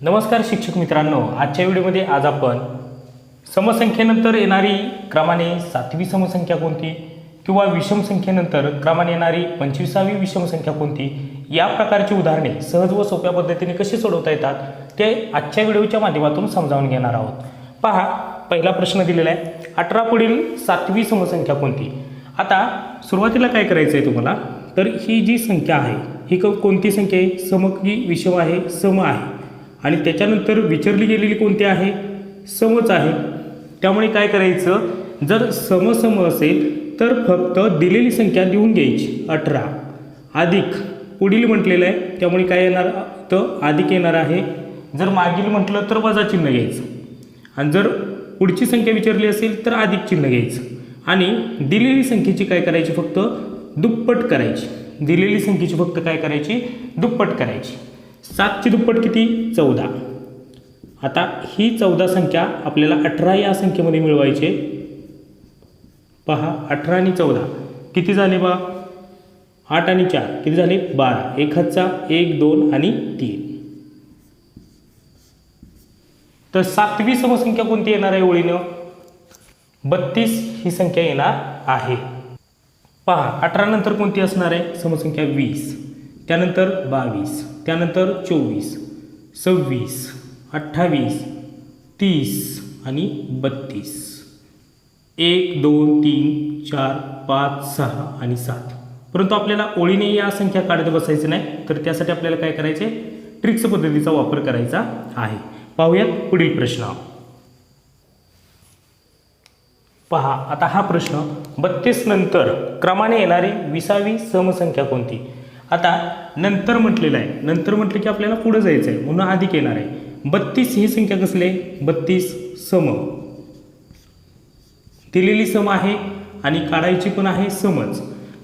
नमस्कार शिक्षक मित्रांनो आजच्या व्हिडिओमध्ये आज आपण समसंख्येनंतर येणारी क्रमाने सातवी समसंख्या कोणती किंवा विषम संख्येनंतर क्रमाने येणारी पंचवीसावी विषम संख्या कोणती या प्रकारची उदाहरणे सहज व सोप्या पद्धतीने कशी सोडवता येतात ते आजच्या व्हिडिओच्या माध्यमातून समजावून घेणार आहोत. पहा पहिला प्रश्न दिलेला आहे अठरा पुढील सातवी समसंख्या कोणती? आता सुरुवातीला काय करायचं आहे तुम्हाला? तर ही जी संख्या आहे ही क कोणती संख्या आहे? सम की विषम आहे सम आहे. आणि त्याच्यानंतर विचारली गेलेली कोणती आहे? समच आहे. त्यामुळे काय करायचं? जर समसम असेल तर फक्त दिलेली संख्या लिहून घ्यायची. अठरा. अधिक. पुढील म्हटलेलं आहे. त्यामुळे काय येणार? तर अधिक येणार आहे. जर मागील म्हटलं तर वजा चिन्ह घ्यायचं. आणि जर पुढची संख्या विचारली असेल तर अधिक चिन्ह घ्यायचं. आणि दिलेली संख्येची काय करायची? फक्त दुप्पट करायची. दिलेली संख्येची फक्त काय करायची? दुप्पट करायची. सातची दुप्पट किती? चौदा. आता ही चौदा संख्या आपल्याला अठरा या संख्येमध्ये मिळवायचे. पहा अठरा आणि चौदा. किती झाले बा? आठ आणि चार. किती झाले? बारा. एक हातचा एक दोन आणि तीन. तर सातवी समसंख्या कोणती येणार आहे ओळीनं? बत्तीस ही संख्या येणार आहे. पहा अठरा नंतर कोणती असणार आहे? समसंख्या वीस. त्यानंतर बावीस त्यानंतर चोवीस सव्वीस अठ्ठावीस तीस आणि बत्तीस. एक दोन तीन चार पाच सहा आणि सात. परंतु आपल्याला ओळीने या संख्या काढत बसायचं नाही तर त्यासाठी आपल्याला काय करायचे? ट्रिक्स पद्धतीचा वापर करायचा आहे. पाहूयात पुढील प्रश्न. पहा आता हा प्रश्न बत्तीस नंतर क्रमाने येणारी विसावी समसंख्या कोणती? आता नंतर म्हटलेलं आहे. नंतर म्हटलं की आपल्याला पुढं जायचं आहे म्हणून अधिक येणार आहे. बत्तीस ही संख्या कसली आहे? बत्तीस सम. दिलेली सम आहे आणि काढायची पण आहे समज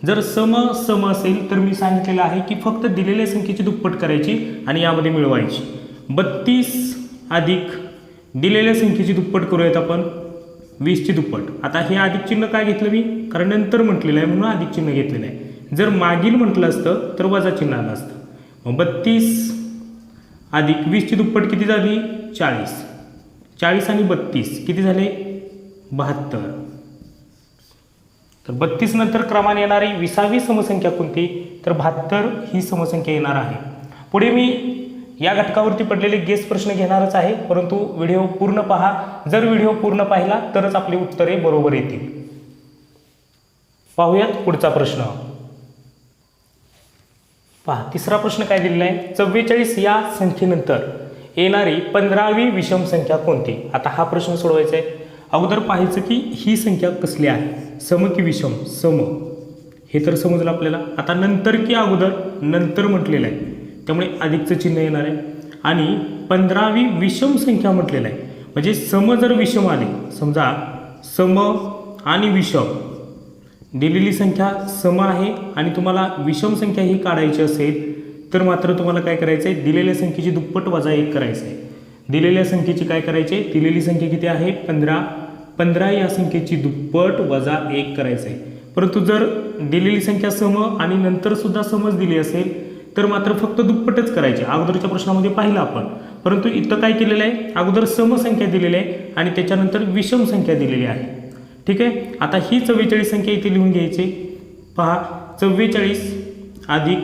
जर सम सम असेल तर मी सांगितलेलं आहे की फक्त दिलेल्या संख्येची दुप्पट करायची आणि यामध्ये मिळवायची. बत्तीस अधिक दिलेल्या संख्येची दुप्पट करूयात आपण. वीसची दुप्पट. आता हे अधिक चिन्ह काय घेतलं मी? कारण नंतर म्हटलेलं आहे म्हणून अधिक चिन्ह घेतलेलं आहे. जर मागील म्हटलं असतं तर वजा चिन्ह आलं असतं. मग बत्तीस अधिक वीसची दुप्पट किती झाली? चाळीस. चाळीस आणि बत्तीस किती झाले? बहात्तर. तर बत्तीस नंतर क्रमाने येणारी विसावी समसंख्या कोणती? तर बहात्तर ही समसंख्या येणार आहे. पुढे मी या घटकावरती पडलेले गेस प्रश्न घेणारच आहे परंतु व्हिडिओ पूर्ण पहा. जर व्हिडिओ पूर्ण पाहिला तरच आपली उत्तरे बरोबर येतील. पाहूयात पुढचा प्रश्न. पहा तिसरा प्रश्न काय दिलेला आहे? चव्वेचाळीस या संख्येनंतर येणारी पंधरावी विषम संख्या कोणती? आता हा प्रश्न सोडवायचा आहे. अगोदर पाहायचं की ही संख्या कसली आहे? सम की विषम? सम. हे तर समजलं आपल्याला. आता नंतर की अगोदर? नंतर म्हटलेलं आहे. त्यामुळे अधिकचं चिन्ह येणार आहे. आणि पंधरावी विषम संख्या म्हटलेलं आहे. म्हणजे सम जर विषम आले समजा सम आणि विषम दिलेली संख्या सम आहे आणि तुम्हाला विषम संख्या ही काढायची असेल तर मात्र तुम्हाला काय करायचं आहे दिलेल्या संख्येची दुप्पट वजा एक करायचं आहे दिलेल्या संख्येची काय करायचे दिलेली संख्या किती आहे? पंधरा. पंधरा या संख्येची दुप्पट वजा एक करायचं आहे परंतु जर दिलेली संख्या सम आणि नंतरसुद्धा समज दिली असेल तर मात्र फक्त दुप्पटच करायची. अगोदरच्या प्रश्नामध्ये पाहिलं आपण. परंतु इथं काय केलेलं आहे? अगोदर सम संख्या दिलेली आहे आणि त्याच्यानंतर विषम संख्या दिलेली आहे. ठीक आहे? आता ही चव्वेचाळीस संख्या इथे लिहून घ्यायची. पहा चव्वेचाळीस अधिक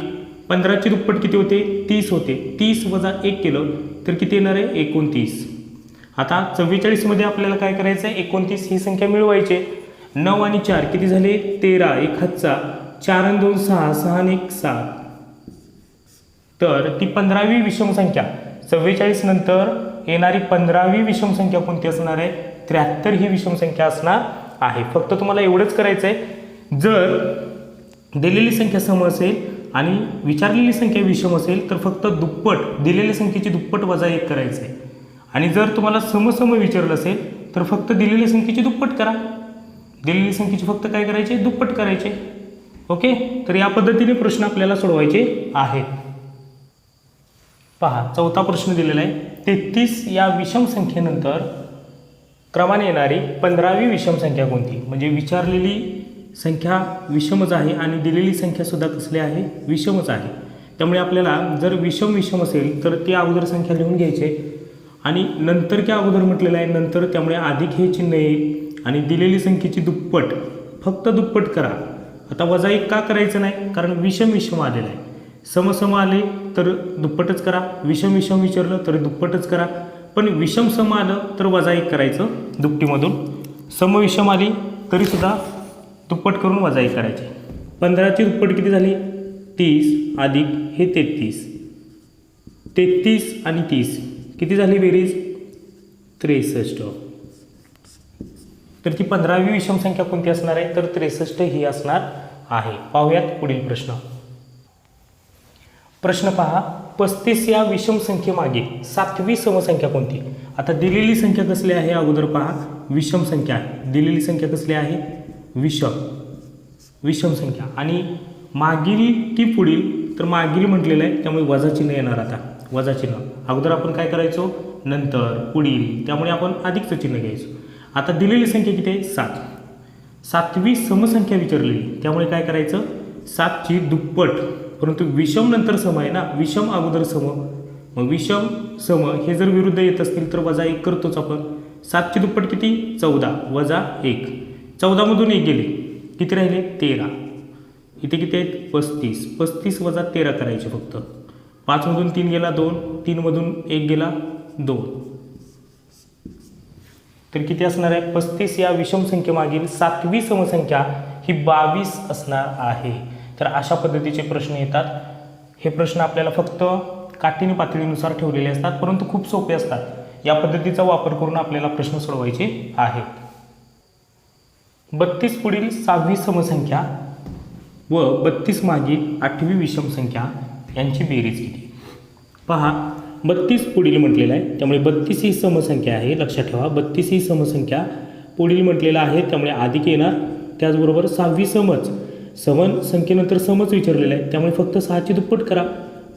पंधराची दुप्पट किती होते? तीस होते. तीस वजा एक केलं तर किती येणार आहे? एकोणतीस. आता चव्वेचाळीसमध्ये आपल्याला काय करायचं आहे? एकोणतीस ही संख्या मिळवायची आहे. नऊ आणि चार किती झाले? तेरा. एक हातचा. चार आणि दोन सहा. सहा आणि एक सात. तर ती पंधरावी विषम संख्या. चव्वेचाळीस नंतर येणारी पंधरावी विषम संख्या कोणती असणार आहे? त्र्याहत्तर ही विषम संख्या असणार आहे. फक्त तुम्हाला एवढंच करायचं आहे जर दिलेली संख्या सम असेल आणि विचारलेली संख्या विषम असेल तर फक्त दुप्पट दिलेल्या संख्येची दुप्पट वजा एक करायचं आहे आणि जर तुम्हाला समसम विचारलं असेल तर फक्त दिलेल्या संख्येची दुप्पट करा. दिलेली संख्येची फक्त काय करायचे? दुप्पट करायचे. ओके? तर या पद्धतीने प्रश्न आपल्याला सोडवायचे आहेत. पहा चौथा प्रश्न दिलेला आहे. तेहतीस या विषम संख्येनंतर क्रमाने येणारी पंधरावी विषम संख्या कोणती? म्हणजे विचारलेली संख्या विषमच आहे आणि दिलेली संख्यासुद्धा कसली आहे? विषमच आहे. त्यामुळे आपल्याला जर विषम विषम असेल तर ती अगोदर संख्या लिहून घ्यायचे. आणि नंतर क्या अगोदर म्हटलेलं आहे? नंतर त्यामुळे अधिक हे चिन्ह येईल. आणि दिलेली संख्येची दुप्पट. फक्त दुप्पट करा. आता वजा एक का करायचं नाही? कारण विषम विषम आलेलं आहे. समसम आले तर दुप्पटच करा. विषम विषम विचारलं तर दुप्पटच करा. पण विषम सम आलं तर वजा एक करायचं दुपटीमधून. समविषम आली तरीसुद्धा दुप्पट करून वजा एक करायचे. पंधराची दुप्पट किती झाली? तीस अधिक हे तेहतीस. तेहतीस आणि तीस. किती झाली बेरीज? त्रेसष्ट. तर ती पंधरावी विषम संख्या कोणती असणार आहे? तर त्रेसष्ट ही असणार आहे. पाहूयात पुढील प्रश्न. प्रश्न पहा. पस्तीस या विषम संख्येमागे सातवी समसंख्या कोणती? आता दिलेली संख्या कसली आहे अगोदर पहा. विषम संख्या आहे. दिलेली संख्या कसली आहे? विषम. विषम संख्या. आणि मागील की पुढील? तर मागील म्हटलेलं आहे त्यामुळे वजाचिन्ह येणार आता. वजाचिन्ह अगोदर आपण काय करायचो? नंतर पुढील. त्यामुळे आपण अधिकचं चिन्ह घ्यायचो. आता दिलेली संख्या किती आहे? सात. सातवी समसंख्या विचारलेली. त्यामुळे काय करायचं? सातची दुप्पट. परंतु विषम नंतर सम आहे ना? विषम अगोदर सम. मग विषम सम हे जर विरुद्ध येत असतील तर वजा एक करतोच आपण. सातची दुप्पट किती? चौदा. वजा एक. चौदामधून एक गेले. किती राहिले? तेरा. इथे किती आहेत? पस्तीस. पस्तीस वजा तेरा करायचे फक्त. पाचमधून तीन गेला दोन. तीनमधून एक गेला दोन. तर किती असणार आहे? पस्तीस या विषम संख्येमागील सातवी समसंख्या ही बावीस असणार आहे. तर अशा पद्धतीचे प्रश्न येतात. हे प्रश्न आपल्याला फक्त काठीण पातळीनुसार ठेवलेले असतात परंतु खूप सोपे असतात. या पद्धतीचा वापर करून आपल्याला प्रश्न सोडवायचे आहेत. बत्तीस पुढील सहावी समसंख्या व बत्तीस मागील आठवी विषम संख्या यांची बेरीज किती पहा बत्तीस पुढील म्हटलेलं आहे त्यामुळे बत्तीस ही समसंख्या आहे लक्षात ठेवा. बत्तीस ही समसंख्या पुढील म्हटलेलं आहे त्यामुळे अधिक येणार. त्याचबरोबर सहावी समज समन संख्येनंतर समच विचारलेलं आहे. त्यामुळे फक्त सहाची दुप्पट करा.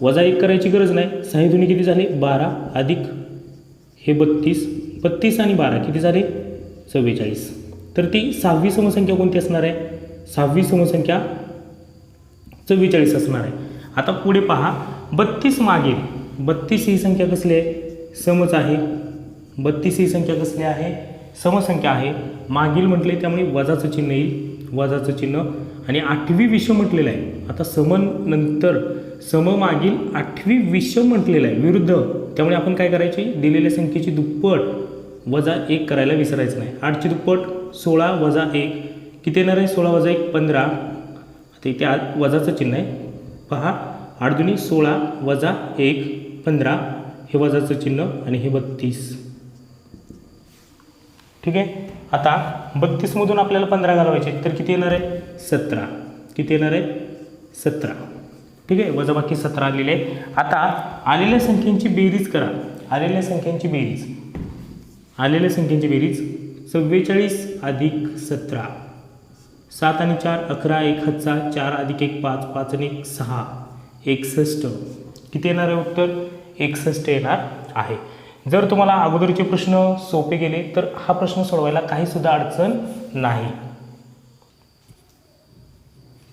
वजा एक करायची गरज नाही. सहा दोन्ही किती झाले? बारा अधिक हे बत्तीस. बत्तीस आणि बारा किती झाले? चव्वेचाळीस. तर ती सहावी समसंख्या कोणती असणार आहे? सहावी समसंख्या चव्वेचाळीस असणार आहे. आता पुढे पहा. बत्तीस मागील बत्तीस ही संख्या कसली आहे? समच आहे. बत्तीस ही संख्या कसली आहे? समसंख्या आहे. मागील म्हटले त्यामुळे वजाचं चिन्ह येईल. वजाचं चिन्ह. आणि आठवी विषम म्हटलेलं आहे. आता समन नंतर सम मागील आठवी विषम म्हटलेलं आहे. विरुद्ध. त्यामुळे आपण काय करायचे? दिलेल्या संख्येची दुप्पट वजा एक करायला विसरायचं नाही. आठची दुप्पट सोळा वजा एक. किती येणार आहे? सोळा वजा एक पंधरा. आता इथे आ वजाचं चिन्ह आहे. पहा. आठ दुनी सोळा वजा एक पंधरा. हे वजाचं चिन्ह आणि हे बत्तीस. ठीक आहे? आता बत्तीसमधून आपल्याला पंधरा घालवायचे तर किती येणार आहे? सतरा. किती येणार आहे? सतरा. ठीक आहे? वजाबाकी सतरा आलेले आहे आता आलेल्या संख्यांची बेरीज करा. आलेल्या संख्यांची बेरीज. आलेल्या संख्यांची बेरीज चव्वेचाळीस अधिक सतरा. सात आणि चार अकरा एक हजार चार अधिक एक पाच पाच आणि एक सहा. एकसष्ट. किती येणार आहे उत्तर? एकसष्ट येणार आहे. जर तुम्हाला अगोदरचे प्रश्न सोपे गेले तर हा प्रश्न सोडवायला काहीसुद्धा अडचण नाही.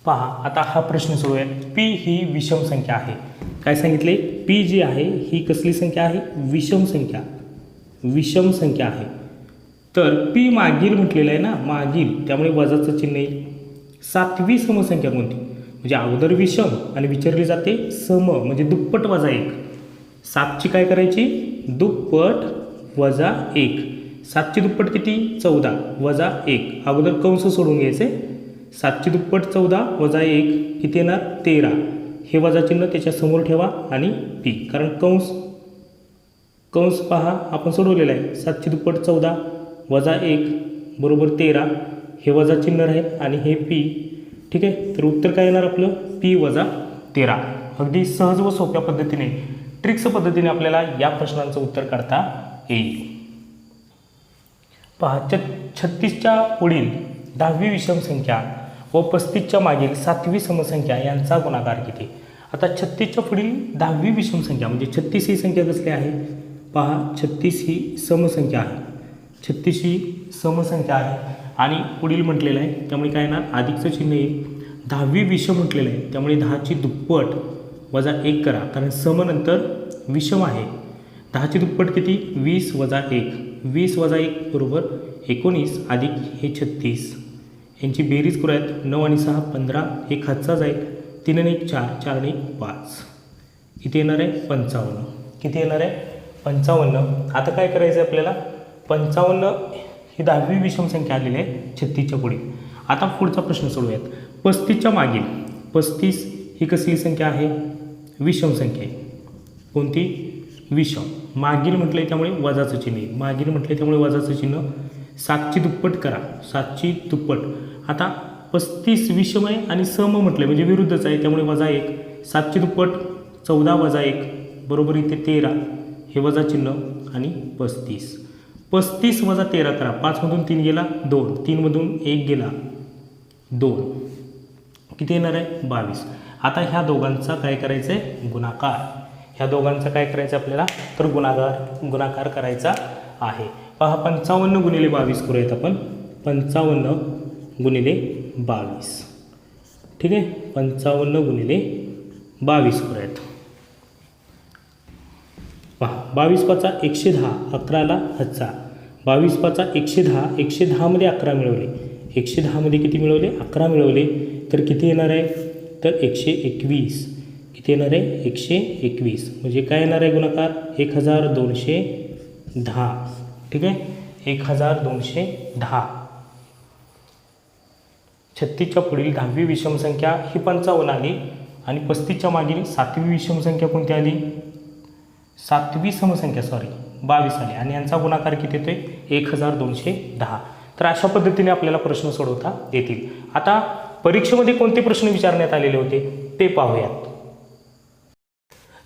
पहा आता हा प्रश्न सोडूयात पी ही विषम संख्या आहे. काय सांगितले? पी जी आहे ही कसली संख्या आहे? विषम संख्या. विषम संख्या आहे. तर पी मागील म्हटलेलं आहे ना मागील त्यामुळे वजाचं चिन्ह येईल. सातवी समसंख्या कोणती? म्हणजे अगोदर विषम आणि विचारली जाते सम म्हणजे दुप्पट वजा एक. सातची काय करायची? दुप्पट वजा एक. सातची दुप्पट किती? चौदा. वजा एक. अगोदर कंस सोडून घ्यायचे. सातची दुप्पट चौदा वजा एक किती येणार? तेरा. हे वजा चिन्ह त्याच्यासमोर ठेवा आणि पी. कारण कंस कंस पहा आपण सोडवलेला आहे. सातशे दुप्पट चौदा वजा एक बरोबर तेरा. हे वजा चिन्ह राहील आणि हे पी. ठीक आहे? तर उत्तर काय येणार आपलं? पी वजा तेरा. अगदी सहज व सोप्या पद्धतीने ट्रिक्स पद्धतीने आपल्याला या प्रश्नांचं उत्तर काढता येईल. पहा छ छत्तीसच्या पुढील दहावी विषम संख्या व पस्तीसच्या मागील सातवी समसंख्या यांचा गुणाकार किती? आता छत्तीसच्या पुढील दहावी विषम संख्या म्हणजे छत्तीस ही संख्या कसली आहे? पहा छत्तीस ही समसंख्या आहे. छत्तीस ही समसंख्या आहे. आणि पुढील म्हटलेलं आहे त्यामुळे काय येणार? अधिकचं चिन्ह येईल. दहावी विषम म्हटलेलं आहे त्यामुळे दहाची दुप्पट वजा एक करा. कारण समनंतर विषम आहे. दहाची दुप्पट किती? वीस वजा एक. वीस वजा एक बरोबर एकोणीस अधिक हे छत्तीस. यांची बेरीज करूयात. नऊ आणि सहा पंधरा एक हातचा जाईल. तीन आणि एक चार चार आणि एक पाच. किती येणार आहे? पंचावन्न. किती येणार आहे? पंचावन्न. आता काय करायचं आहे आपल्याला? पंचावन्न ही दहावी विषम संख्या आलेली आहे छत्तीसच्या पुढे. आता पुढचा प्रश्न सोडूयात. पस्तीसच्या मागील. पस्तीस ही कसली संख्या आहे? विषम संख्या आहे. कोणती? विषम. मागील म्हटलं त्यामुळे वजाचं चिन्ह आहे. मागील म्हटलं त्यामुळे वजाचं चिन्ह सातची दुप्पट करा. सातची दुप्पट. आता पस्तीस विषम आहे आणि सम म्हटलं म्हणजे विरुद्धच आहे. त्यामुळे वजा एक. सातची दुप्पट चौदा वजा एक. बरोबर इथे तेरा. हे वजा चिन्ह आणि पस्तीस. पस्तीस वजा तेरा करा. पाचमधून तीन गेला दोन. तीनमधून एक गेला दोन. किती येणार आहे? बावीस. आता ह्या दोघांचा काय करायचं आहे गुणाकार. ह्या दोघांचा काय करायचं आहे आपल्याला? तर गुणाकार गुणाकार करायचा आहे. पहा पंचावन्न गुणिले बावीस करूयात आपण. पंचावन्न गुणिले बावीस. ठीक आहे? पंचावन्न गुणिले बावीस करूयात. पहा बावीस पाचा एकशे दहा अकराला हच्चा. बावीस पाचा एकशे दहा एकशे दहामध्ये अकरा मिळवले. एकशे दहामध्ये किती मिळवले? अकरा मिळवले. तर किती येणार आहे? तर एकशे एकवीस. किती येणार आहे? एकशे एकवीस. म्हणजे काय येणार आहे गुणाकार? एक हजार दोनशे दहा. ठीक आहे? एक हजार दोनशे दहा. छत्तीसच्या पुढील दहावी विषमसंख्या ही पंचावन्न आली. आणि पस्तीसच्या मागील सातवी विषमसंख्या कोणती आली? सातवी समसंख्या सॉरी बावीस आली. आणि यांचा गुणाकार किती येतोय? एक हजार दोनशे दहा. तर अशा पद्धतीने आपल्याला प्रश्न सोडवता येतील. आता परीक्षेमध्ये कोणते प्रश्न विचारण्यात आलेले होते ते पाहूयात.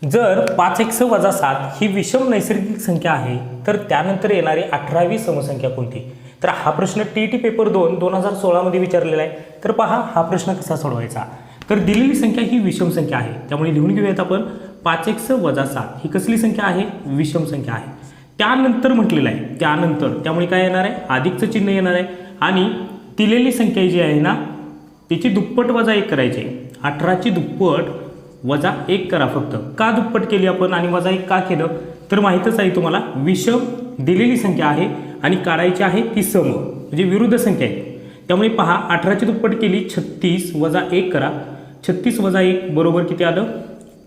जर पाच एकस वजा सात ही विषम नैसर्गिक संख्या आहे तर त्यानंतर येणारी अठरावी समसंख्या कोणती? तर हा प्रश्न टी टी पेपर दोन दोन हजार सोळामध्ये विचारलेला आहे. तर पहा हा प्रश्न कसा सोडवायचा? तर दिलेली संख्या ही विषम संख्या आहे. त्यामुळे लिहून घेऊयात आपण पाच एकस वजा सात ही कसली संख्या आहे? विषम संख्या आहे. त्यानंतर म्हटलेलं आहे त्यानंतर. त्यामुळे काय येणार आहे? अधिकचं चिन्ह येणार आहे. आणि दिलेली संख्या जी आहे ना त्याची दुप्पट वजा एक करायची. आहे. अठराची दुप्पट वजा एक करा फक्त. का दुप्पट केली आपण आणि वजा एक का केलं? तर माहीतच आहे तुम्हाला विषम दिलेली संख्या आहे आणि काढायची आहे ती सम म्हणजे विरुद्ध संख्या आहे. त्यामुळे पहा अठराची दुप्पट केली छत्तीस वजा एक करा. छत्तीस वजा एक बरोबर किती आलं?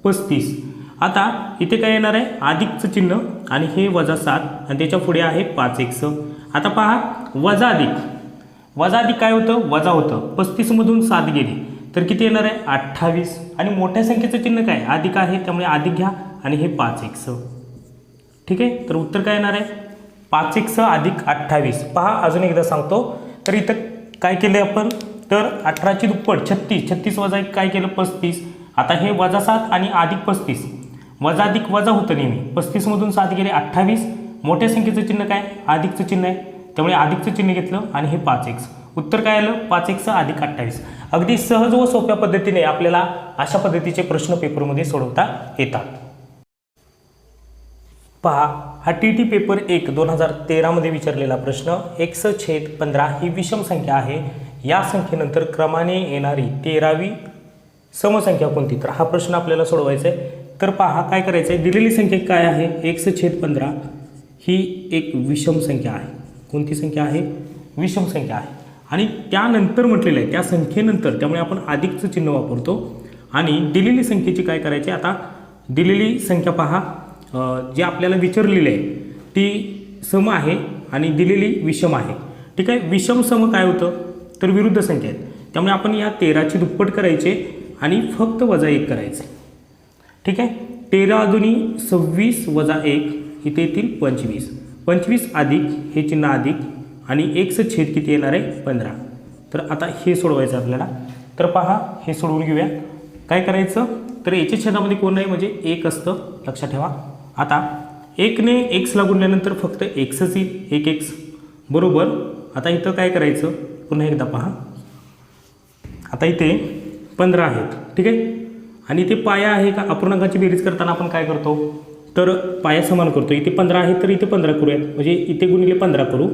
पस्तीस. आता इथे काय येणार आहे? अधिकचं चिन्ह आणि हे वजा सात आणि त्याच्या पुढे आहे पाच एक स आता पहा वजा अधिक वजा अधिक काय होतं? वजा होतं. पस्तीसमधून सात गेली. तर किती येणार आहे? अठ्ठावीस. आणि मोठ्या संख्येचं चिन्ह काय? अधिक आहे? त्यामुळे अधिक घ्या. आणि हे पाच एक्स ठीक आहे? तर उत्तर काय येणार आहे? पाच एक्स अधिक अठ्ठावीस. पहा अजून एकदा सांगतो. तर इथं काय केलं आपण? तर अठराची दुप्पट छत्तीस. छत्तीस वजा एक काय केलं? पस्तीस. आता हे वजा सात आणि अधिक पस्तीस. वजा अधिक वजा होतं नेहमी. पस्तीसमधून सात गेले अठ्ठावीस. मोठ्या संख्येचं चिन्ह काय? अधिकचं चिन्ह आहे. त्यामुळे अधिकचं चिन्ह घेतलं आणि हे पाच एक्स उत्तर काय आलं? पाच एक्स अधिक अठ्ठावीस. अगदी सहज व सोप्या पद्धतीने आपल्याला अशा पद्धतीचे प्रश्न पेपरमध्ये सोडवता येतात. पहा हा टी टी पेपर एक दोन हजार तेरामध्ये विचारलेला प्रश्न एक्स छेद पंधरा ही विषम संख्या आहे. या संख्येनंतर क्रमाने येणारी तेरावी समसंख्या कोणती? तर हा प्रश्न आपल्याला सोडवायचा आहे तर पहा काय करायचं आहे दिलेली संख्या काय आहे? एक्स छेद पंधरा ही एक विषम संख्या आहे. कोणती संख्या आहे? विषम संख्या आहे. आणि त्यानंतर म्हटलेलं आहे त्या संख्येनंतर त्यामुळे आपण अधिकचं चिन्ह वापरतो. आणि दिलेली संख्येची काय करायची? आता दिलेली संख्या पहा. जी आपल्याला विचारलेली आहे ती सम आहे आणि दिलेली विषम आहे. ठीक आहे? विषम सम काय होतं? तर विरुद्ध संख्या आहेत. त्यामुळे आपण या तेराची दुप्पट करायचे आणि फक्त वजा एक करायचे. ठीक आहे? तेरा अजूनही सव्वीस वजा एक इथे येतील पंचवीस. पंचवीस अधिक हे चिन्ह अधिक आणि एकचं छेद किती येणार आहे? पंधरा. तर आता हे सोडवायचं आपल्याला. तर पहा हे सोडवून घेऊया. काय करायचं? तर याच्या छेदामध्ये कोण नाही म्हणजे एक असतं. लक्षात ठेवा. आता एकने एक्सला गुणल्यानंतर फक्त एक्सच येईल. एक एक्स. बरोबर? आता इथं काय करायचं? पुन्हा एकदा पहा. आता इथे पंधरा आहेत. ठीक आहे? आणि इथे पाया आहे का? अपूर्णांकाची बेरीज करताना आपण काय करतो? तर पाया समान करतो. इथे पंधरा आहे तर इथे पंधरा करूयात म्हणजे इथे गुणिले पंधरा करू.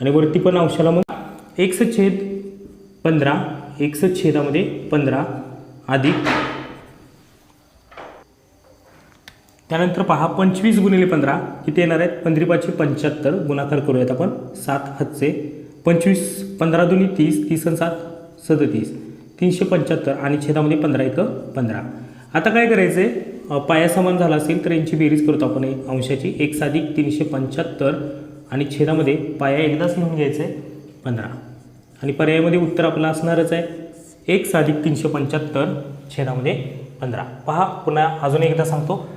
आणि वरती पण अंशाला मग एक्स छेद पंधरा एक्स छेदामध्ये पंधरा अधिक. त्यानंतर पहा पंचवीस गुणिले पंधरा किती येणार आहेत? पंधरी पाचशे पंच्याहत्तर. गुणाकार करूयात आपण. सात हातचे पंचवीस पंधरा दोन्ही तीस. तीस आणि सात सदतीस. तीनशे पंच्याहत्तर. आणि छेदामध्ये पंधरा एक पंधरा. आता काय करायचं आहे पाया समान झाला असेल तर यांची बेरीज करतो आपण हे. अंशाची एक साधिक तीनशे पंच्याहत्तर आणि छेदामध्ये पाया एकदाच लिहून घ्यायचं आहे पंधरा. आणि पर्यायामध्ये उत्तर आपलं असणारच आहे. एक साधिक तीनशे पंच्याहत्तर छेदामध्ये पंधरा. पहा पुन्हा अजून एकदा सांगतो.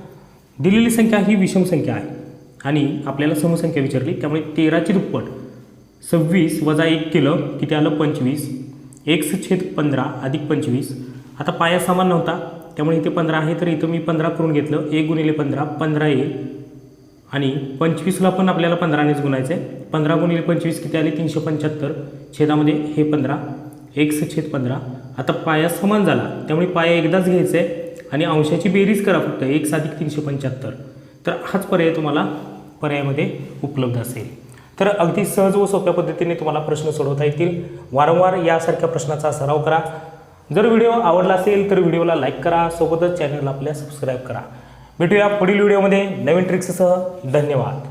दिलेली संख्या ही विषम संख्या आहे आणि आपल्याला समसंख्या विचारली त्यामुळे तेराची दुप्पट. सव्वीस वजा एक केलं किती आलं पंचवीस. एक्स छेद पंधरा अधिक पंचवीस. आता पाया समान नव्हता. त्यामुळे इथे पंधरा आहे तर इथं मी पंधरा करून घेतलं. एक गुणिले पंधरा पंधरा येईल आणि पंचवीसला पण आपल्याला पंधरानेच गुणायचं आहे पंधरा गुणिले पंचवीस किती आले? तीनशे पंच्याहत्तर. छेदामध्ये हे पंधरा एक्स छेद पंधरा. आता पाया समान झाला त्यामुळे पाया एकदाच घ्यायचा आहे आणि अंशाची बेरीज करा फक्त एक साधिक तीनशे पंच्याहत्तर. तर हाच पर्याय तुम्हाला पर्यायामध्ये उपलब्ध असेल. तर अगदी सहज व सोप्या पद्धतीने तुम्हाला प्रश्न सोडवता येतील. वारंवार यासारख्या प्रश्नाचा सराव करा. जर व्हिडिओ आवडला असेल तर व्हिडिओला लाईक करा सोबतच चॅनलला आपल्या सबस्क्राईब करा. भेटूया पुढील व्हिडिओमध्ये. नवीन ट्रिक्ससह धन्यवाद.